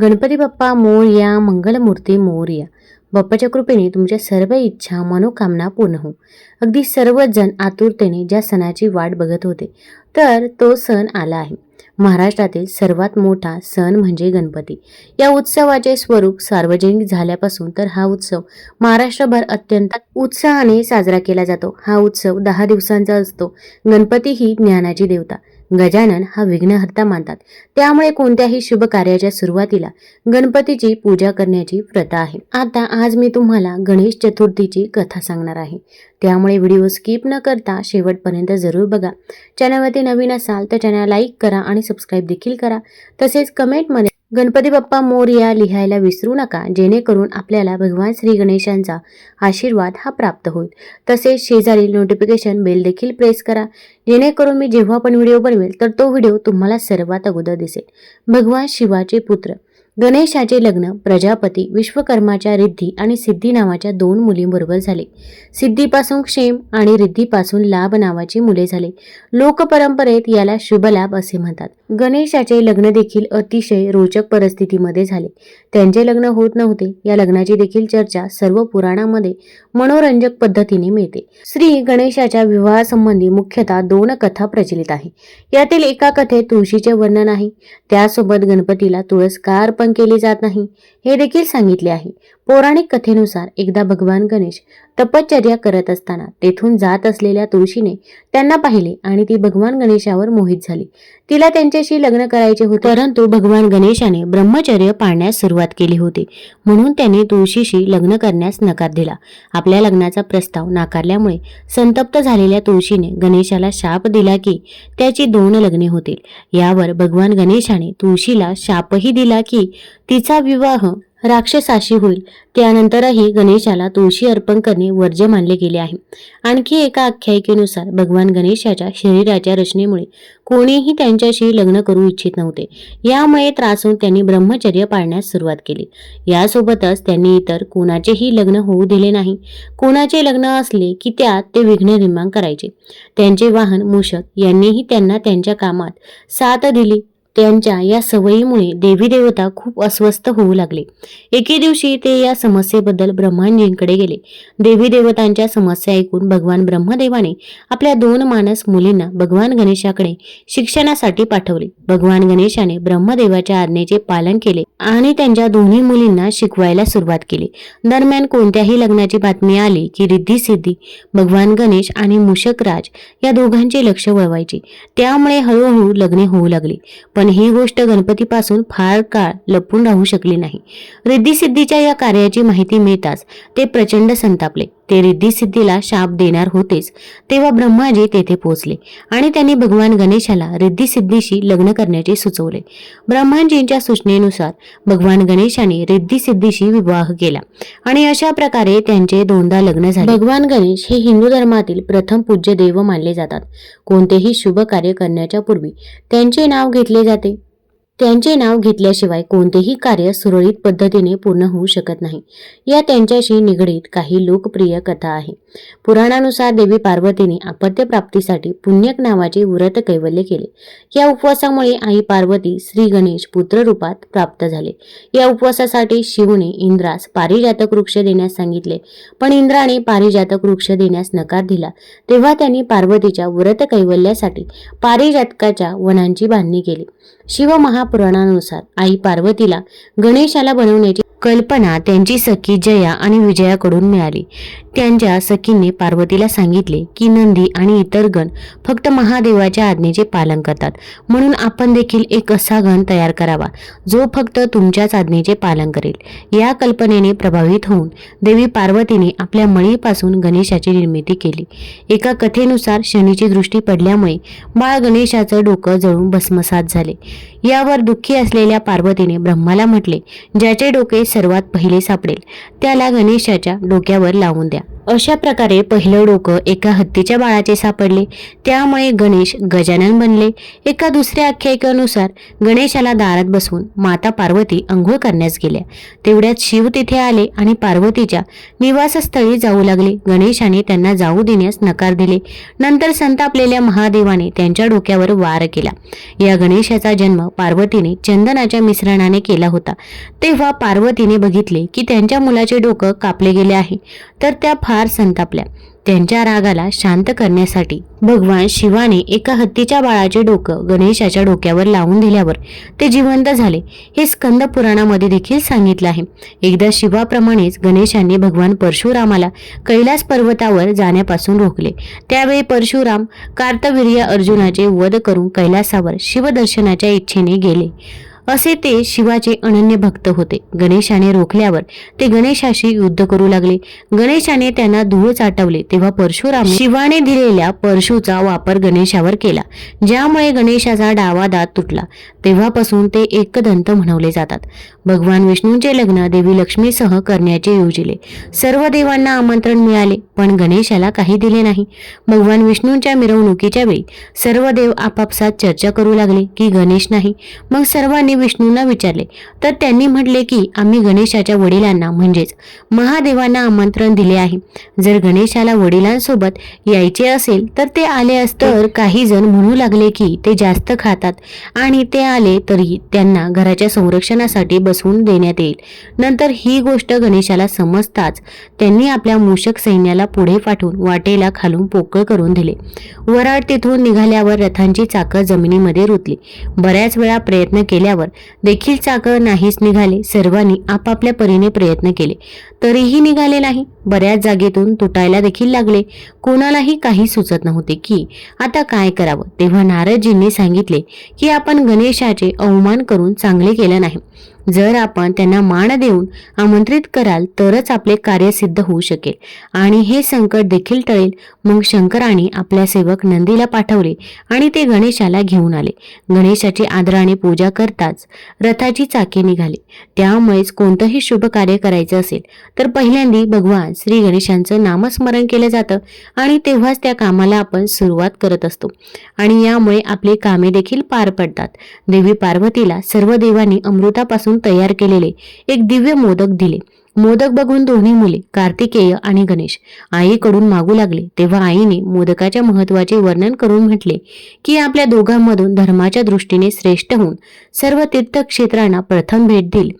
गणपती बाप्पा मोरया मंगलमूर्ती मोरया बाप्पाच्या कृपेने तुमच्या सर्व इच्छा मनोकामना पूर्ण हो अगदी सर्वच जण आतुरतेने ज्या सणाची वाट बघत होते तर तो सण आला आहे. महाराष्ट्रातील सर्वात मोठा सण म्हणजे गणपती. या उत्सवाचे स्वरूप सार्वजनिक झाल्यापासून तर हा उत्सव महाराष्ट्रभर अत्यंत उत्साहाने साजरा केला जातो. हा उत्सव दहा दिवसांचा असतो. गणपती ही ज्ञानाची देवता. गजानन हा विघ्नहर्ता मानतात. त्यामुळे कोणत्याही शुभ कार्याच्या सुरुवातीला गणपतीची पूजा करण्याची प्रथा आहे. आता आज मी तुम्हाला गणेश चतुर्थीची कथा सांगणार आहे. त्यामुळे व्हिडिओ स्किप न करता शेवटपर्यंत जरूर बघा. चॅनलवरती नवीन असाल तर चॅनल लाईक करा आणि सबस्क्राईब देखील करा. तसेच कमेंटमध्ये गणपती बाप्पा मोरया लिहायला विसरू नका. जेणेकरून आपल्याला भगवान श्री गणेशांचा आशीर्वाद हा प्राप्त होईल. तसेच शेजारी नोटिफिकेशन बेल देखील प्रेस करा. जेणेकरून मी जेव्हा पण व्हिडिओ बनवेल तर तो व्हिडिओ तुम्हाला सर्वात अगोदर दिसेल. भगवान शिवाचे पुत्र. गणेशाचे लग्न प्रजापती विश्वकर्माच्या रिद्धी आणि सिद्धी नावाच्या दोन मुलींबरोबर झाले. सिद्धीपासून क्षेम आणि रिद्धीपासून लाभ नावाची मुले झाले. लोकपरंपरेत याला शुभलाभ असे म्हणतात. गणेशाचे लग्न देखील अतिशय रोचक परिस्थितीमध्ये झाले. त्यांचे लग्न होत नव्हते. या लग्नाची देखील चर्चा सर्व पुराणामध्ये मनोरंजक पद्धतीने मिळते. श्री गणेशाच्या विवाहासंबंधी मुख्यतः दोन कथा प्रचलित आहे. यातील एका कथेत तुळशीचे वर्णन आहे. त्यासोबत गणपतीला तुळस का अर्पण केली जात नाही. हे देखील सांगितले आहे. पौराणिक कथेनुसार एकदा भगवान गणेश तपश्चर्या करत असताना तेथून जात असलेल्या तुळशीने त्यांना पाहिले आणि ती भगवान गणेशावर मोहित झाली. तिला त्यांच्याशी लग्न करायचे होते. परंतु भगवान गणेशाने ब्रह्मचर्य पाळण्यास सुरुवात केली होती. म्हणून त्याने तुळशीशी लग्न करण्यास नकार दिला. आपल्या लग्नाचा प्रस्ताव नाकारल्यामुळे संतप्त झालेल्या तुळशीने गणेशाला शाप दिला की त्याची दोन लग्ने होतील. यावर भगवान गणेशाने तुळशीला शापही दिला की तिचा विवाह राक्षसाशी होईल. त्यानंतरही गणेशाला तुळशी अर्पण करणे वर्ज्य मानले गेले आहे. आणखी एका आख्यायिकेनुसार भगवान गणेशाच्या शरीराच्या रचनेमुळे कोणीही त्यांच्याशी लग्न करू इच्छित नव्हते. यामुळे त्रासून त्यांनी ब्रह्मचर्य पाळण्यास सुरुवात केली. यासोबतच त्यांनी इतर कोणाचेही लग्न होऊ दिले नाही. कोणाचे लग्न असले की त्यात ते विघ्न निर्माण करायचे. त्यांचे वाहन मूषक यांनीही त्यांना त्यांच्या कामात साथ दिली. त्यांच्या या सवयीमुळे देवी देवता खूप अस्वस्थ होऊ लागले. एके दिवशी ते या समस्येबद्दल ब्रह्मांजींकडे गेले. देवी देवतांच्या समस्या ऐकून भगवान ब्रह्मदेवाने आपल्या दोन मानस मुलींना भगवान गणेशाकडे शिक्षणासाठी पाठवले. भगवान गणेशाने ब्रह्मदेवाच्या आज्ञेचे पालन केले आणि त्यांच्या दोन्ही मुलींना शिकवायला सुरुवात केली. दरम्यान कोणत्याही लग्नाची बातमी आली की रिद्धी सिद्धी भगवान गणेश आणि मुशकराज या दोघांचे लक्ष वळवायचे. त्यामुळे हळूहळू लग्ने होऊ लागली. पण ही गोष्ट गणपतीपासून फार काळ लपून राहू शकली नाही. रिद्धी सिद्धीच्या या कार्याची माहिती मिळताच ते प्रचंड संतापले. ते रिद्धी सिद्धीला शाप देणार होतेच. तेव्हा ब्रह्माजी तेथे पोहोचले आणि त्यांनी भगवान गणेशाला रिद्धी सिद्धीशी लग्न करण्याचे सुचवले. ब्रह्माजींच्या सूचनेनुसार भगवान गणेशाने रिद्धी सिद्धीशी विवाह केला आणि अशा प्रकारे त्यांचे दोनदा लग्न झाले. भगवान गणेश हे हिंदू धर्मातील प्रथम पूज्य देव मानले जातात. कोणतेही शुभ कार्य करण्याच्या पूर्वी त्यांचे नाव घेतले जाते. त्यांचे नाव घेतल्याशिवाय कोणतेही कार्य सुरळीत पद्धतीने पूर्ण होऊ शकत नाही. या त्यांच्याशी निगडीत काही लोकप्रिय कथा आहे. पुराणानुसार देवी पार्वतीने अपत्यप्राप्तीसाठी पुण्यक नावाचे व्रत कैवल्य केले. या उपवासामुळे आई पार्वती श्री गणेश पुत्र रूपात प्राप्त झाले. या उपवासासाठी शिवने इंद्रास पारिजातक वृक्ष देण्यास सांगितले. पण इंद्राने पारिजातक वृक्ष देण्यास नकार दिला. तेव्हा त्यांनी पार्वतीच्या व्रत कैवल्यासाठी पारिजातकाच्या वनांची बांधणी केली. शिव महापुराणानुसार आई पार्वतीला गणेशाला बनवण्याची कल्पना त्यांची सखी जया आणि विजयाकडून मिळाली. त्यांच्या सखींनी पार्वतीला सांगितले की नंदी आणि इतर गण फक्त महादेवाच्या आज्ञेचे पालन करतात. म्हणून आपण देखील एक असा गण तयार करावा जो फक्त तुमच्याच आज्ञेचे पालन करेल. या कल्पनेने प्रभावित होऊन देवी पार्वतीने आपल्या मळीपासून गणेशाची निर्मिती केली. एका कथेनुसार शनीची दृष्टी पडल्यामुळे बाळ गणेशाचं डोकं जळून भस्मसात झाले. यावर दुःखी असलेल्या पार्वतीने ब्रह्माला म्हटले ज्याचे डोके सर्वात पहिले सापडेल त्याला गणेशाच्या डोक्यावर लावून द्या. अशा प्रकारे पहिलं डोकं एका हत्तीच्या बाळाचे सापडले. त्यामुळे गणेश गजानन बनले. एका दुसऱ्या आख्यायिकेनुसार गणेशाला दारात बसवून माता पार्वती अंघोळ करण्यास गेल्या. तेवढ्यात शिव तिथे आले आणि पार्वतीच्या निवासस्थळी जाऊ लागले. गणेशाने त्यांना जाऊ देण्यास नकार दिले. नंतर संतापलेल्या महादेवाने त्यांच्या डोक्यावर वार केला. या गणेशाचा जन्म पार्वतीने चंदनाच्या मिश्रणाने केला होता. तेव्हा पार्वतीने बघितले की त्यांच्या मुलाचे डोकं कापले गेले आहे. तर त्या फार फार संतापल्या. त्यांच्या रागाला शांत करण्यासाठी भगवान शिवाने एका हत्तीच्या बाळाचे डोकं गणेशाच्या डोक्यावर लावून दिल्यावर ते जिवंत झाले. हे स्कंद पुराणामध्ये देखील सांगितलं आहे. एकदा शिवाप्रमाणेच गणेशांनी भगवान परशुरामाला कैलास पर्वतावर जाण्यापासून रोखले. त्यावेळी परशुराम कार्तवीर्य अर्जुनाचे वध करून कैलासावर शिवदर्शनाच्या इच्छेने गेले. असे ते शिवाचे अनन्य भक्त होते. गणेशाने रोखल्यावर ते गणेशाशी युद्ध करू लागले. गणेशाने त्यांना धूळ चाटवले. तेव्हा परशुराम शिवाने दिलेल्या परशुचा वापर गणेशावर केला. ज्यामुळे गणेशाचा डावा दात तुटला. तेव्हापासून ते एकदंत म्हणवले जातात. भगवान विष्णूंचे लग्न देवी लक्ष्मीसह करण्याचे योजिले. सर्व देवांना आमंत्रण मिळाले पण गणेशाला काही दिले नाही. भगवान विष्णूंच्या मिरवणुकीच्या वेळी सर्व देव आपापसात चर्चा करू लागले की गणेश नाही. मग सर्वांनी विष्णूंना विचारले. तर त्यांनी म्हटले की आम्ही गणेशाच्या वडिलांना म्हणजेच महादेवांना आमंत्रण दिले आहे. जर गणेशाला वडिलांसोबत यायचे असेल तर ते आले असतर तर काही जण म्हणू लागले की ते जास्त खातात. आणि ते आले तरी त्यांना घराच्या संरक्षणासाठी बसवून देण्यात येईल. नंतर ही गोष्ट गणेशाला समजताच त्यांनी आपल्या मूषक सैन्याला पुढे पाठवून वाटेला खालून पोकळ करून दिले. वराड तिथून निघाल्यावर रथांची चाकं जमिनीमध्ये रुतली. बऱ्याच वेळा प्रयत्न केल्यावर देखील चाकं नाहीच निघाले. सर्वांनी आपापल्या परीने प्रयत्न केले. तरीही निघाले नाही. बऱ्याच जागेतून तुटायला देखील लागले. कोणालाही काही सुचत नव्हते की आता काय करावं. तेव्हा नारदजींनी सांगितले की आपण गणेशाचे अवमान करून चांगले केलं नाही. जर आपण त्यांना मान देऊन आमंत्रित कराल तरच आपले कार्य सिद्ध होऊ शकेल. आणि हे संकट देखील टळेल. मग शंकराने आपल्या सेवक नंदीला पाठवले आणि ते गणेशाला घेऊन आले. गणेशाची आदराने पूजा करताच रथाची चाके निघाली. त्यामुळेच कोणतंही शुभ कार्य करायचं असेल तर पहिल्यांदी भगवान श्री गणेशांचं नामस्मरण केलं जातं आणि तेव्हाच त्या कामाला आपण सुरुवात करत असतो. आणि यामुळे आपली कामे देखील पार पडतात. देवी पार्वतीला सर्व देवांनी अमृतापासून तयार केलेले एक दिव्य मोदक दिले. मोदक बघून दोन्ही मुले कार्तिकेय आणि गणेश आईकडून मागू लागले. तेव्हा आईने मोदकाच्या महत्त्वाचे वर्णन करून म्हटले की आपल्या दोघांमधून धर्माच्या दृष्टीने श्रेष्ठ होऊन सर्व तीर्थक्षेत्रांना प्रथम भेट देईल.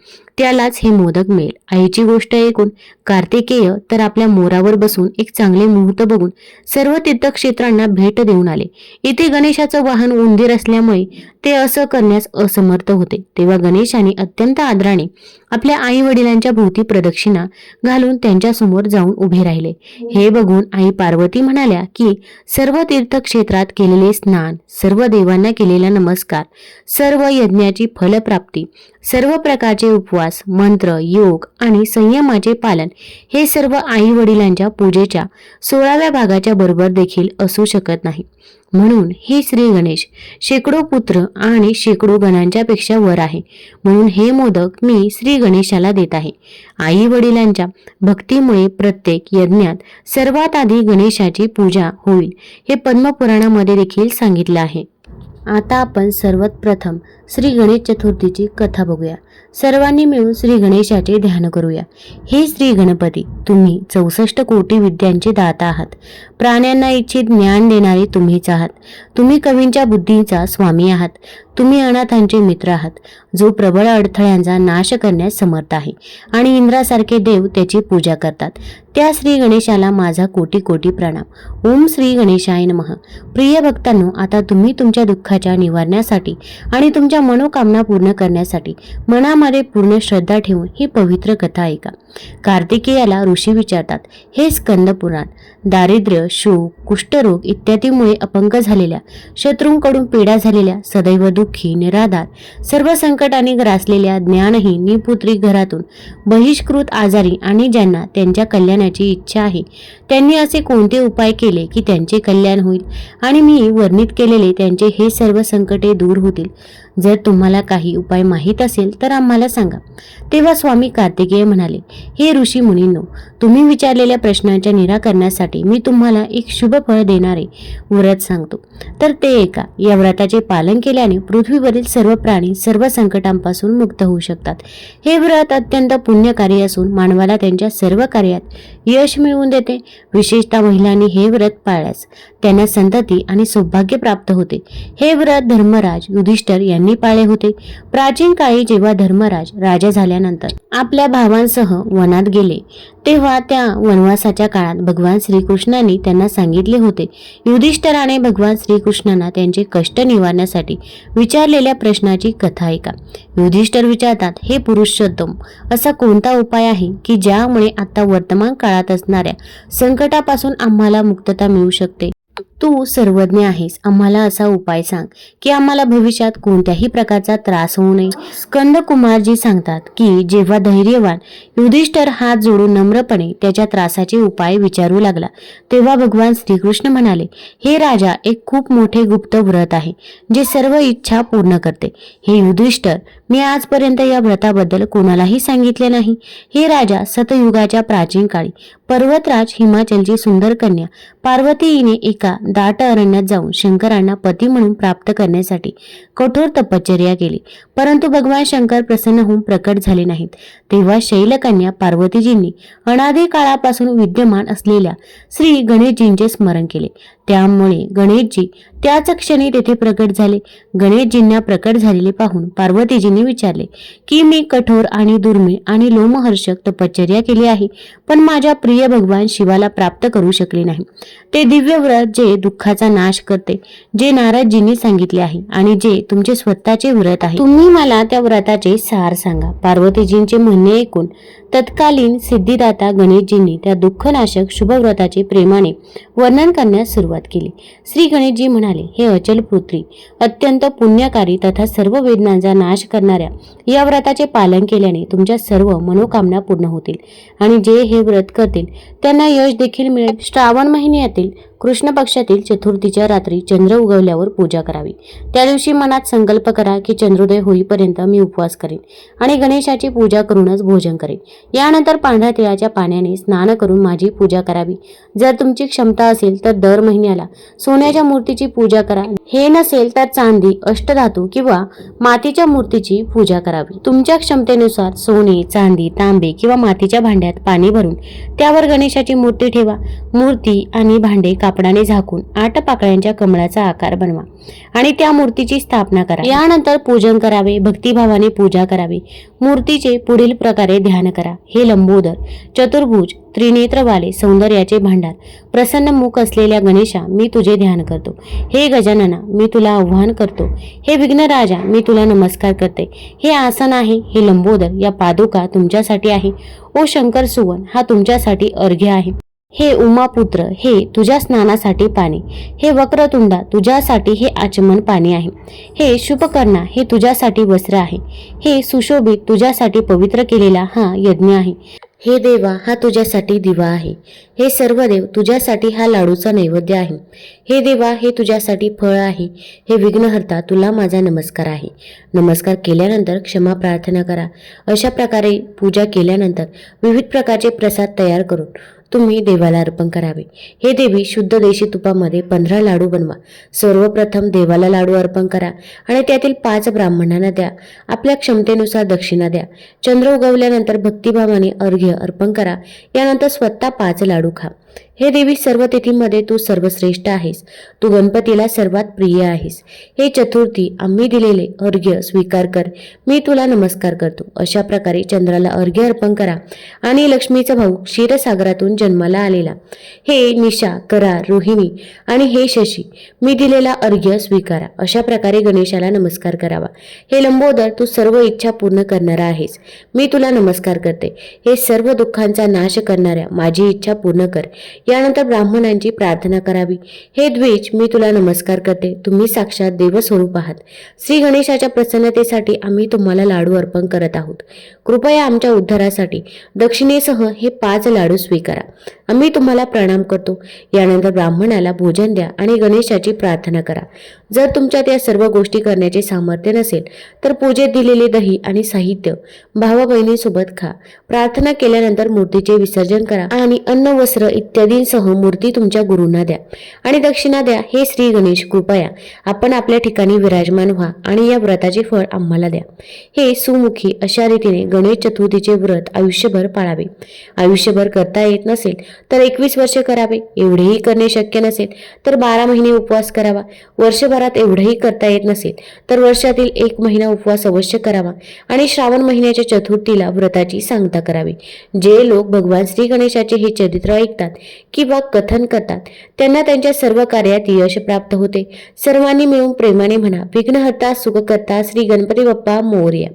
त्यालाच हे मोदक मिळेल. आईची गोष्ट ऐकून कार्तिकेय तर आपल्या मोरावर बसून एक चांगले मुहूर्त बघून सर्व तीर्थक्षेत्रांना भेट देऊन आले. इथे गणेशाचं वाहन उंदीर असल्यामुळे ते असं करण्यास असमर्थ होते. तेव्हा गणेशाने अत्यंत आदराने आपल्या आई वडिलांच्या भोवती प्रदक्षिणा घालून त्यांच्यासमोर जाऊन उभे राहिले. हे बघून आई पार्वती म्हणाल्या की सर्व तीर्थक्षेत्रात केलेले स्नान सर्व देवांना केलेला नमस्कार सर्व यज्ञाची फलप्राप्ती सर्व प्रकारचे उपवास मंत्र योग आणि संयमाचे पालन हे सर्व आई वडिलांच्या पूजेच्या सोळाव्या भागाच्या बरोबर देखील असू शकत नाही. म्हणून हे श्री गणेश शेकडो पुत्र आणि शेकडो गणांच्या पेक्षा वर आहे. म्हणून हे मोदक मी श्री गणेशाला देत आहे. आई वडिलांच्या भक्तीमुळे प्रत्येक यज्ञात सर्वात आधी गणेशाची पूजा होईल हे पद्मपुराणामध्ये देखील सांगितलं आहे. आता आपण सर्वात प्रथम श्री गणेश चतुर्थीची कथा बघूया. सर्वांनी मिळून श्री गणेशाचे ध्यान करूया. हे श्री गणपती तुम्ही चौसष्ट कोटी विद्यांचे दाता आहात. प्राण्यांना इच्छित ज्ञान देणारे तुम्हीच आहात. तुम्ही कवींच्या बुद्धीचा स्वामी आहात. तुम्ही अनाथांचे मित्र आहात. जो प्रबळ अडथळ्यांचा नाश करण्यास समर्थ आहे आणि इंद्रासारखे देव त्याची पूजा करतात. त्या श्री गणेशाला माझा कोटी कोटी प्रणाम. ओम श्री गणेशाय नमः. प्रिय भक्तांनो आता तुम्ही तुमच्या दुःखाच्या निवारण्यासाठी आणि तुमच्या मनोकामना पूर्ण करण्यासाठी मनामध्ये पूर्ण श्रद्धा ठेवून ही पवित्र कथा ऐका. कार्तिकेयाला ऋषी विचारतात हे स्कंद पुराण दारिद्र्य शोक कुष्ठरोग इत्यादीमुळे अपंग झालेल्या शत्रूंकडून पीडा झालेल्या सदैव दुःखी निराधार सर्व संकटाने ग्रासलेल्या ज्ञानहीन निपुत्री घरातून बहिष्कृत आजारी आणि ज्यांना त्यांच्या कल्याण जाण्याची इच्छा आहे. त्यांनी असे कोणते उपाय केले की त्यांचे कल्याण होईल? आणि मी वर्णित केलेले त्यांचे हे सर्व संकटे दूर होतील. जर तुम्हाला काही उपाय माहीत असेल तर आम्हाला सांगा. तेव्हा स्वामी कार्तिकेय म्हणाले हे ऋषी मुनींनो तुम्ही विचारलेल्या प्रश्नांच्या निराकरणासाठी मी तुम्हाला एक शुभ फळ देणारे व्रत सांगतो. तर ते एका या व्रताचे पालन केल्याने पृथ्वीवरील सर्व प्राणी सर्व संकटांपासून मुक्त होऊ शकतात. हे व्रत अत्यंत पुण्यकारी असून मानवाला त्यांच्या सर्व कार्यात यश मिळवून देते. विशेषतः महिलांनी हे व्रत पाळल्यास त्यांना संतती आणि सौभाग्य प्राप्त होते. हे व्रत धर्मराज युधिष्ठर यांनी पाळले होते. प्राचीन काळी जेव्हा धर्मराज राजा झाल्यानंतर आपल्या भावांसह वनात गेले तेव्हा त्या वनवासाच्या काळात भगवान श्रीकृष्णांनी त्यांना सांगितले होते. युधिष्ठराने भगवान श्रीकृष्णांना त्यांचे कष्ट निवारण्यासाठी विचारलेल्या प्रश्नाची कथा ऐका. युधिष्ठर विचारतात हे पुरुषोत्तम असा कोणता उपाय आहे की ज्यामुळे आता वर्तमान काळात असणाऱ्या संकटापासून आम्हाला मुक्तता मिळू शकते? तू सर्वज्ञ आहेस. आम्हाला असा उपाय सांग की आम्हाला भविष्यात कोणत्याही प्रकारचा त्रास होऊ नये. स्कंद कुमारजी सांगतात की जेव्हा धैर्यवान युधिष्ठर हात जोडून नम्रपणे त्याच्या त्रासाचे उपाय विचारू लागला तेव्हा भगवान श्रीकृष्ण म्हणाले हे राजा एक खूप मोठे गुप्त व्रत आहे जे सर्व इच्छा पूर्ण करते. हे युधिष्ठर मी आजपर्यंत या व्रताबद्दल कोणालाही सांगितले नाही. हे राजा सतयुगाच्या प्राचीन काळी पर्वतराज हिमाचलची सुंदर कन्या पार्वती हिने एका दाट अरण्यात जाऊन शंकरांना पती म्हणून प्राप्त करण्यासाठी कठोर तपश्चर्या केली. परंतु भगवान शंकर प्रसन्न होऊन प्रकट झाले नाहीत. तेव्हा शैलकन्या पार्वतीजींनी अनादी काळापासून विद्यमान असलेल्या श्री गणेशजींचे स्मरण केले. त्यामुळे गणेशजी त्याच क्षणी तेथे प्रकट झाले. गणेशजींना प्रकट झालेले पाहून पार्वतीजींनी विचारले की मी कठोर आणि दुर्मिळ आणि लोमहर्षक तपश्चर्या केली आहे पण माझ्या प्रिय भगवान शिवाला प्राप्त करू शकले नाही. ते दिव्य व्रत जे दुःखाचा नाश करते जे नारदजींनी सांगितले आहे आणि जे तुमचे स्वतःचे व्रत आहे तुम्ही मला त्या व्रताचे सार सांगा. पार्वतीजींचे म्हणणे ऐकून तत्कालीन सिद्धिदाता गणेशजींनी त्या दुःखनाशक शुभव्रताचे प्रेमाने वर्णन करण्यास सुरुवात केली. श्री गणेशजी म्हणाले हे अचल पुत्री अत्यंत पुण्यकारी तथा सर्व वेदनांचा नाश करणाऱ्या या व्रताचे पालन केल्याने तुमच्या सर्व मनोकामना पूर्ण होतील आणि जे हे व्रत करतील त्यांना यश देखील मिळेल. श्रावण महिन्यातील कृष्ण पक्षातील चतुर्थीच्या रात्री चंद्र उगवल्यावर पूजा करावी. त्या दिवशी मनात संकल्प करा की चंद्रोदय होईपर्यंत मी उपवास करेन आणि गणेशाची पूजा करूनच भोजन करेन. यानंतर पांढऱ्या तिळाच्या पाण्याने स्नान करून माझी पूजा करावी. जर तुमची क्षमता असेल तर दर महिन्याला. सोन्याच्या मूर्तीची पूजा करा. हे नसेल तर चांदी अष्टधातू किंवा मातीच्या मूर्तीची पूजा करावी. तुमच्या क्षमतेनुसार सोने चांदी तांबे किंवा मातीच्या भांड्यात पाणी भरून त्यावर गणेशाची मूर्ती ठेवा. मूर्ती आणि भांडे कापडाने झाकून आठ पाकळ्यांच्या कमळाचा आकार बनवा आणि त्या मूर्तीची स्थापना करा. यानंतर पूजन करावे भक्तिभावाने पूजा करावी. मूर्तीचे पुढील प्रकारे ध्यान करा. हे लंबोदर चतुर्भुज त्रिनेत्रवाले सौंदर्याचे भांडार प्रसन्न मुख असलेल्या गणेश मी तुझे ध्यान करतो. हे गजानना मी तुला आव्हान करतो. हे विघ्नराजा मी तुला नमस्कार करते. हे आसन आहे हे लंबोदर या पादुका तुमच्यासाठी आहे. ओ शंकर सुवन हा तुमच्यासाठी अर्घ्य आहे. हे उमापुत्र हे तुझ्या स्नानासाठी पाणी. हे वक्रतुंडा तुझ्यासाठी हे आचमन पाणी आहे. हे शुभकर्णा हे तुझ्यासाठी वस्त्र आहे. हे सुशोभित तुझ्यासाठी पवित्र केलेला हा यज्ञ आहे. हे देवा हा तुझ्यासाठी दिवा आहे. हे सर्व देव तुझ्यासाठी हा लाडूचा नैवेद्य आहे. हे देवा हे तुझ्यासाठी फळ आहे. हे विघ्नहर्ता तुला माझा नमस्कार आहे. नमस्कार केल्यानंतर क्षमा प्रार्थना करा. अशा प्रकारे पूजा केल्यानंतर विविध प्रकारचे प्रसाद तयार करून तुम्ही देवाला अर्पण करावे. हे देवी शुद्ध देशी तुपामध्ये पंधरा लाडू बनवा. सर्वप्रथम देवाला लाडू अर्पण करा आणि त्यातील पाच ब्राह्मणांना द्या. आपल्या क्षमतेनुसार दक्षिणा द्या. चंद्र उगवल्यानंतर भक्तिभावाने अर्घ्य अर्पण करा. यानंतर स्वतः पाच लाडू खा. हे देवी सर्व तिथीमध्ये तू सर्वश्रेष्ठ आहेस. तू गणपतीला सर्वात प्रिय आहेस. हे चतुर्थी आम्ही दिलेले अर्घ्य स्वीकार कर. मी तुला नमस्कार करतो. अशा प्रकारे चंद्राला अर्घ्य अर्पण करा आणि लक्ष्मीचा भाऊ क्षीरसागरातून जन्माला आलेला. हे निशा करार रोहिणी आणि हे शशी मी दिलेला अर्घ्य स्वीकारा. अशा प्रकारे गणेशाला नमस्कार करावा. हे लंबोदर तू सर्व इच्छा पूर्ण करणारा आहेस. मी तुला नमस्कार करते. हे सर्व दुःखांचा नाश करणाऱ्या माझी इच्छा पूर्ण कर. यानंतर ब्राह्मणांची प्रार्थना करावी. हे द्विज मी तुला नमस्कार करते. तुम्ही साक्षात देवस्वरूप आहात. श्री गणेशाच्या प्रसन्नतेसाठी आम्ही तुम्हाला लाडू अर्पण करत आहोत. कृपया आमच्या उद्धारासाठी दक्षिणेसह हे पाच लाडू स्वीकारा. आम्ही तुम्हाला प्रणाम करतो. यानंतर ब्राह्मणाला भोजन द्या आणि गणेशाची प्रार्थना करा. जर तुमच्यात या सर्व गोष्टी करण्याचे सामर्थ्य नसेल तर पूजेत दिलेले दही आणि साहित्य भावा बहिणीसोबत खा. प्रार्थना केल्यानंतर मूर्तीचे विसर्जन करा आणि अन्न वस्त्र इत्यादींसह मूर्ती तुमच्या गुरूंना द्या आणि दक्षिणा द्या. हे श्री गणेश कृपया आपण आपल्या ठिकाणी विराजमान व्हा आणि या व्रताचे फळ आम्हाला द्या. हे सुमुखी अशा रीतीने गणेश चतुर्थीचे व्रत आयुष्यभर पाळावे. आयुष्यभर करता येत नसेल तर एकवीस वर्ष करावे. एवढेही करणे शक्य नसेल तर बारा महिने उपवास करावा. वर्षभरात एवढेही करता येत नसेल तर वर्षातील एक महिना उपवास अवश्य करावा आणि श्रावण महिन्याच्या चतुर्थीला व्रताची सांगता करावी. जे लोक भगवान श्री गणेशाचे हे चरित्र ऐकतात किंवा कथन करतात त्यांना त्यांच्या सर्व कार्यात यश प्राप्त होते. सर्वांनी मिळून प्रेमाने म्हणा विघ्नहर्ता सुखकर्ता श्री गणपती बाप्पा मोर्या.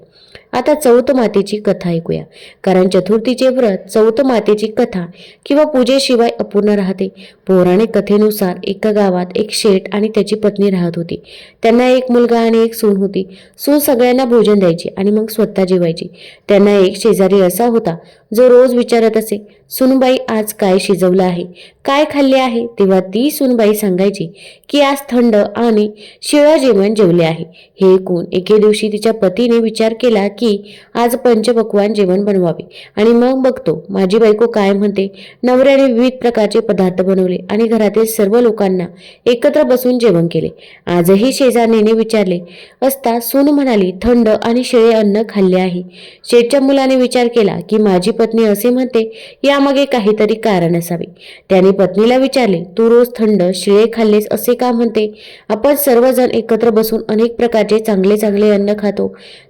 आता चौथ मातेची कथा ऐकूया. कारण चतुर्थीचे व्रत चौथ मातेची कथा किंवा पूजेशिवाय अपूर्ण राहते. पौराणिक कथेनुसार एका गावात एक शेठ आणि त्याची पत्नी राहत होती. त्यांना एक मुलगा आणि एक सून होती. सून सगळ्यांना भोजन द्यायची आणि मग स्वतः जेवायची. त्यांना एक शेजारी असा होता जो रोज विचारत असे सुनबाई आज काय शिजवलं आहे? काय खाल्ले आहे? तेव्हा ती सुनबाई सांगायची की आज थंड आणि शिळा जेवण जेवले आहे. हे ऐकून एके दिवशी तिच्या पतीने विचार केला की आज पंचपक्वान जेवण बनवावे. आणि मग बघतो माझी बायको काय म्हणते? नवऱ्याने विविध प्रकारचे पदार्थ बनवले आणि घरातील सर्व लोकांना एकत्र बसून जेवण केले. आजही शेजारणीने विचारले असता सून म्हणाली थंड आणि शिळे अन्न खाल्ले आहे. शेठच्या मुलाने विचार केला की माझी पत्नी असे म्हणते यामागे काहीतरी कारण असावे. त्याने पत्नीला विचारले तू रोज थंड शिळे खाल्लेस असे का म्हणते? आपण सर्वजण एकत्र बसून अनेक प्रकारचे चांगले चांगले अन्न खातो.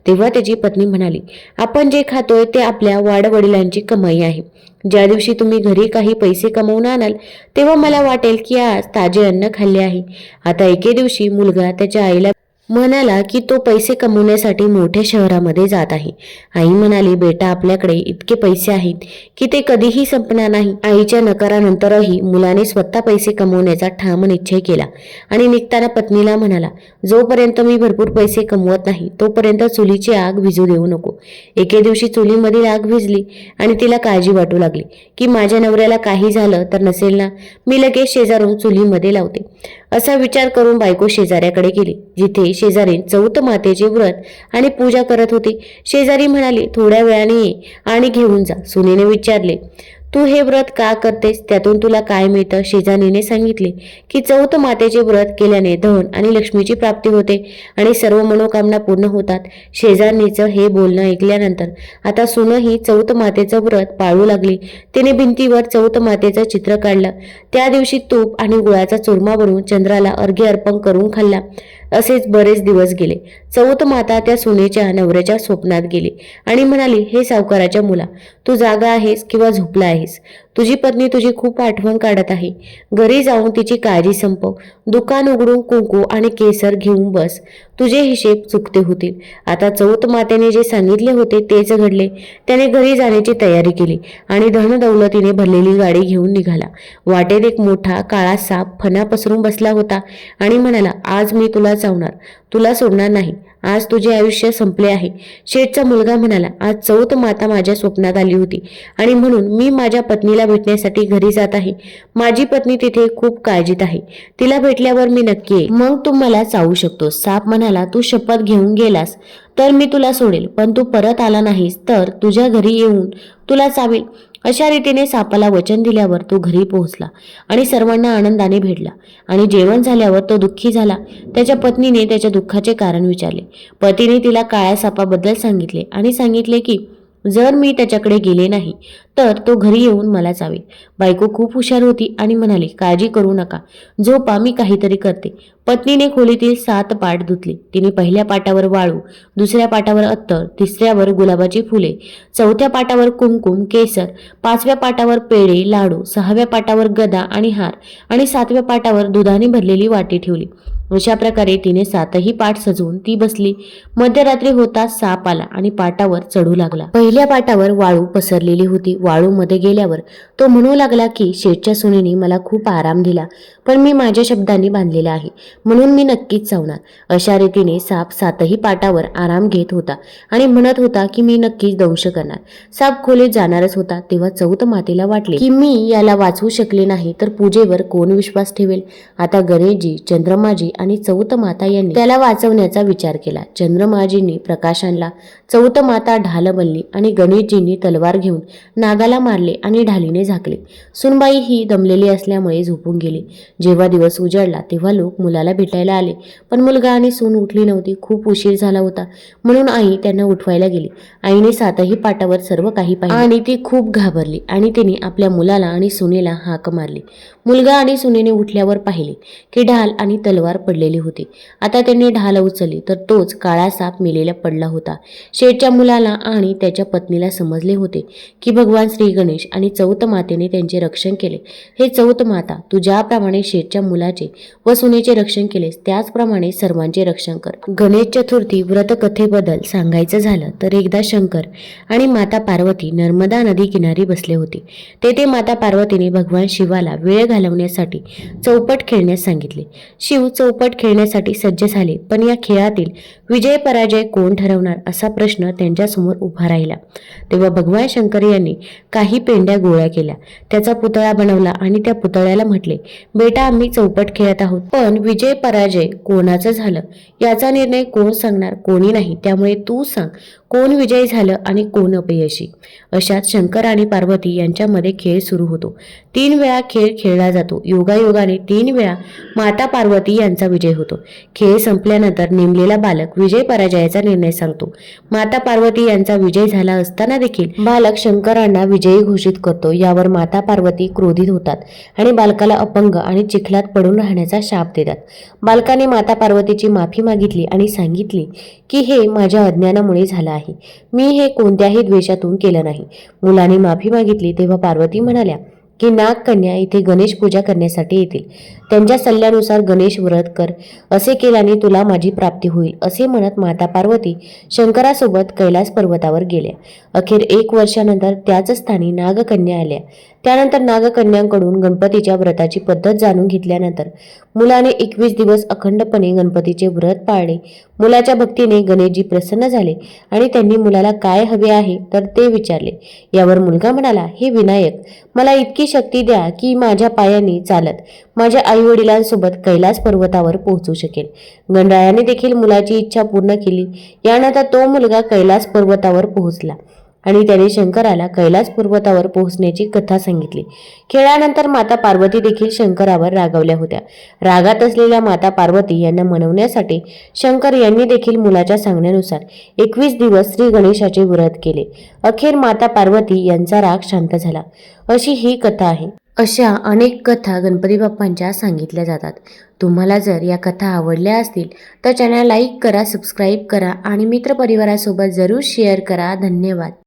तेव्हा त्याची पत्नी म्हणाली आपण जे खातोय ते आपल्या वाडवडिलांची कमाई आहे. ज्या दिवशी तुम्ही घरी काही पैसे कमवून आणाल तेव्हा मला वाटेल की आज ताजे अन्न खाल्ले आहे. आता एके दिवशी मुलगा त्याच्या आईला म्हणाला की तो पैसे कमवण्यासाठी मोठ्या शहरामध्ये जात आहे. आई म्हणाली बेटा आपल्याकडे इतके पैसे आहेत की ते कधीही संपणार नाही. आईच्या नकारानंतरही मुलाने स्वतः पैसे कमवण्याचा ठाम निश्चय केला आणि निघताना पत्नीला म्हणाला जोपर्यंत मी भरपूर पैसे कमवत नाही तोपर्यंत चुलीची आग भिजू देऊ नको. एके दिवशी चुलीमधील आग भिजली आणि तिला काळजी वाटू लागली की माझ्या नवऱ्याला काही झालं तर नसेल ना? मी लगेच शेजारून चुलीमध्ये लावते. असा विचार करून बायको शेजाऱ्याकडे गेली जिथे शेजारी चौथ मातेचे व्रत आणि पूजा करत होती. शेजारी म्हणाली थोड्या वेळाने ये आणि घेऊन जा. सुनेने विचारले तू हे व्रत का करतेस? त्यातून तुला काय मिळतं? शेजानीने सांगितले की चौथ मातेचे व्रत केल्याने धन आणि लक्ष्मीची प्राप्ती होते आणि सर्व मनोकामना पूर्ण होतात. शेजानीचं हे बोलणं ऐकल्यानंतर आता सुनही चौथ मातेचं व्रत पाळू लागली. तिने भिंतीवर चौथ मातेचं चित्र काढलं. त्या दिवशी तूप आणि गुळाचा चुरमा बनवून चंद्राला अर्घ्य अर्पण करून खाल्ला. असेच बरेच दिवस गेले. चौथ माता त्या सुनेच्या नवऱ्याच्या स्वप्नात गेली आणि म्हणाली हे सावकाराच्या मुला तू जागा आहेस किंवा झोपला आहेस? तुझी पत्नी तुझी खूप आठवण काढत आहे. घरी जाऊन तिची काळजी संपव. दुकान उघडून कुंकू आणि केसर घेऊन बस. तुझे हिशेब चुकते होतील आता चौथ मातेने जे सांगितले होते तेच घडले. त्याने घरी जाण्याची तयारी केली आणि धनदौलतीने भरलेली गाडी घेऊन निघाला. वाटेत एक मोठा काळा साप फणा पसरून बसला होता आणि म्हणाला आज मी तुला चावणार तुला सोडणार नाही. आज तुझे आयुष्य संपले आहे. शेठचा मुलगा म्हणाला आज चौथ माता माझ्या स्वप्नात आली होती आणि म्हणून मी माझ्या पत्नीला भेटण्यासाठी घरी जात आहे. माझी पत्नी तिथे खूप काळजीत आहे. तिला भेटल्यावर मी नक्की येईन. मग तू मला चावू शकतो साप म्हणाला तू शपथ घेऊन गेलास तर मी तुला सोडेल पण तू परत आला नाहीस तर तुझ्या घरी येऊन तुला चावेल. अशा रीतीने सापाला वचन दिल्यावर तो घरी पोहोचला आणि सर्वांना आनंदाने भेटला आणि जेवण झाल्यावर तो दुःखी झाला. त्याच्या पत्नीने त्याच्या दुःखाचे कारण विचारले. पतीने तिला काळ्या सापाबद्दल सांगितले आणि सांगितले की जर मी त्याच्याकडे गेले नाही तर तो घरी येऊन मला चावेल बायको खूप हुशार होती आणि म्हणाली काळजी करू नका. झोपा मी काहीतरी करते. पत्नीने खोलीतील सात पाट धुतले. तिने पहिल्या पाटावर वाळू दुसऱ्या पाटावर अत्तर तिसऱ्यावर गुलाबाची फुले चौथ्या पाटावर कुमकुम केसर पाचव्या पाटावर पेढे लाडू सहाव्या पाटावर गदा आणि हार आणि सातव्या पाटावर दुधाने भरलेली वाटी ठेवली. अशा प्रकारे तिने सातही पाठ सजवून ती बसली. मध्यरात्री होता साप आला आणि पाटावर चढू लागला. पहिल्या पाटावर वाळू पसरलेली होती. वाळू मध्ये गेल्यावर तो म्हणू लागला की शेठच्या सुनेने मला खूप आराम दिला पण मी माझ्या शब्दांनी बांधलेला आहे. म्हणून मी नक्कीच चावणार अशा रीतीने साप सातही पाटावर आराम घेत होता आणि म्हणत होता की मी नक्कीच दंश करणार. साप खोलीत जाणारच होता तेव्हा चौथ मातेला वाटले की मी याला वाचवू शकले नाही तर पूजेवर कोण विश्वास ठेवेल? आता गणेशजी चंद्रमाजी आणि चौथ माता यांनी त्याला वाचवण्याचा विचार केला. चंद्रमाजींनी प्रकाशांना चौथ माता ढाल बनली आणि गणेशजींनी तलवार घेऊन नागाला मारले आणि ढालीने झाकले. सुनबाई ही दमलेली असल्यामुळे झोपून गेली. जेव्हा दिवस उजाडला तेव्हा लोक मुलाला भेटायला आले. पण मुलगा आणि सून उठली नव्हती. खूप उशीर झाला होता. म्हणून आई त्यांना उठवायला गेली. आईने सातही पाटावर सर्व काही पाहिले. आणि ती खूप घाबरली आणि तिने आपल्या मुलाला आणि सुनेला हाक मारली. मुलगा आणि सुनेने उठल्यावर पाहिले की ढाल आणि तलवार पडलेली होती. आता त्यांनी ढाल उचलली तर तोच काळा साप मेलेला पडला होता. शेठच्या मुलाला आणि त्याच्या पत्नीला समजले होते की भगवान श्री गणेश आणि चौथ मातेने त्यांचे रक्षण केले. हे चौथ माता तू ज्याप्रमाणे शेठच्या मुलाचे व सुनेचे रक्षण केलेस त्याचप्रमाणे सर्वांचे रक्षण कर. गणेश चतुर्थी व्रतकथेबद्दल सांगायचं झालं तर एकदा शंकर आणि माता पार्वती नर्मदा नदी किनारी बसले होते. तेथे माता पार्वतीने भगवान शिवाला वेळ घालवण्यासाठी चौपट खेळण्यास सांगितले. शिव चौपट खेळण्यासाठी सज्ज झाले पण या खेळातील विजय पराजय कोण ठरवणार असा प्रश्न त्यांच्यासमोर उभा राहिला. तेव्हा भगवान शंकर यांनी काही पेंड्या गोळ्या केल्या त्याचा पुतळा बनवला आणि त्या पुतळ्याला म्हटले बेटा आम्ही चौपट खेळत आहोत पण विजय पराजय कोणाचं झालं? याचा निर्णय कोण सांगणार? कोणी नाही त्यामुळे तू सांग कोण विजयी झालं आणि कोण अपयशी? अशात शंकर आणि पार्वती यांच्यामध्ये खेळ सुरू होतो. तीन वेळा खेळ खेळला जातो. योगायोगाने तीन वेळा माता पार्वती यांचा विजय होतो. खेळ संपल्यानंतर नेमलेला बालक विजय पराजयाचा निर्णय सांगतो. माता पार्वती यांचा विजय झाला असताना देखील बालक शंकरांना विजयी घोषित करतो. यावर माता पार्वती क्रोधित होतात आणि बालकाला अपंग आणि चिखलात पडून राहण्याचा शाप देतात. बालकाने माता पार्वतीची माफी मागितली आणि सांगितली की हे माझ्या अज्ञानामुळे झालं आहे. मी हे कोणत्याही द्वेषातून केलं नाही. मुलाने माफी मागितली तेव्हा पार्वती म्हणाल्या की नागकन्या इथे गणेश पूजा करण्यासाठी येतील. त्यांच्या सल्ल्यानुसार गणेश व्रत कर. असे केल्याने तुला माझी प्राप्ती होईल असे म्हणत माता पार्वती शंकरासोबत कैलास पर्वतावर गेल्या. अखेर एक वर्षानंतर त्याच स्थानी नागकन्या आल्या. त्यानंतर नागकन्यांकडून गणपतीच्या व्रताची पद्धत जाणून घेतल्यानंतर मुलाने एकवीस दिवस अखंडपणे गणपतीचे व्रत पाळले. मुलाच्या भक्तीने गणेशजी प्रसन्न झाले आणि त्यांनी मुलाला काय हवे आहे तर ते विचारले. यावर मुलगा म्हणाला हे विनायक मला इतकी शक्ती द्या की माझ्या पायाने चालत माझ्या आई वडिलांसोबत कैलास पर्वतावर पोहोचू शकेल. गणरायाने देखील मुलाची इच्छा पूर्ण केली. यानंतर तो मुलगा कैलास पर्वतावर पोहोचला. आणि त्याने शंकराला कैलास पर्वतावर पोहोचण्याची कथा सांगितली. खेळानंतर माता पार्वती देखील शंकरावर रागावल्या होत्या. रागात असलेल्या माता पार्वती यांना मनवण्यासाठी शंकर यांनी देखील मुलाच्या सांगण्यानुसार एकवीस दिवस श्री गणेशाचे व्रत केले. अखेर माता पार्वती यांचा राग शांत झाला. अशी ही कथा आहे. अशा अनेक कथा गणपती बाप्पांच्या सांगितल्या जातात. तुम्हाला जर या कथा आवडल्या असतील तर चॅनल लाईक करा सबस्क्राईब करा आणि मित्रपरिवारासोबत जरूर शेअर करा. धन्यवाद.